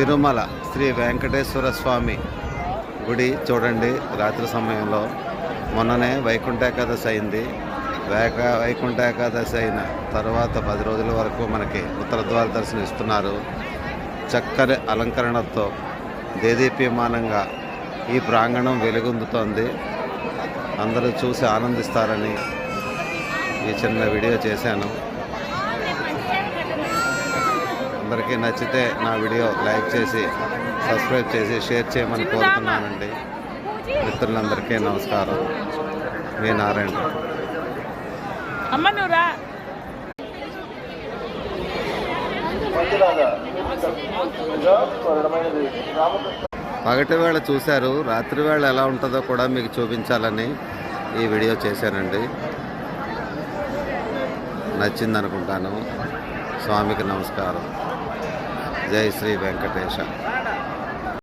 తిరుమల శ్రీ వెంకటేశ్వర స్వామి గుడి చూడండి రాత్రి సమయంలో. మొన్ననే వైకుంఠ ఏకాదశి అయింది. వేక వైకుంఠ ఏకాదశి అయిన తర్వాత పది రోజుల వరకు మనకి ఉత్తర ద్వార దర్శనం ఇస్తున్నారు. చక్కని అలంకరణతో దేదీప్యమానంగా ఈ ప్రాంగణం వెలుగొందుతోంది. అందరూ చూసి ఆనందిస్తారని ఈ చిన్న వీడియో చేశాను. అందరికీ నచ్చితే నా వీడియో లైక్ చేసి సబ్స్క్రైబ్ చేసి షేర్ చేయమని కోరుతున్నానండి. మిత్రులందరికీ నమస్కారం. మీ నారాయణ. అమ్మ నువ్వురా పగటి వేళ చూశారు. రాత్రి వేళ ఎలా ఉంటుందో కూడా మీకు చూపించాలని ఈ వీడియో చేశానండి. నచ్చింది అనుకుంటాను స్వామికి నమస్కారం. జై శ్రీ వెంకటేశ.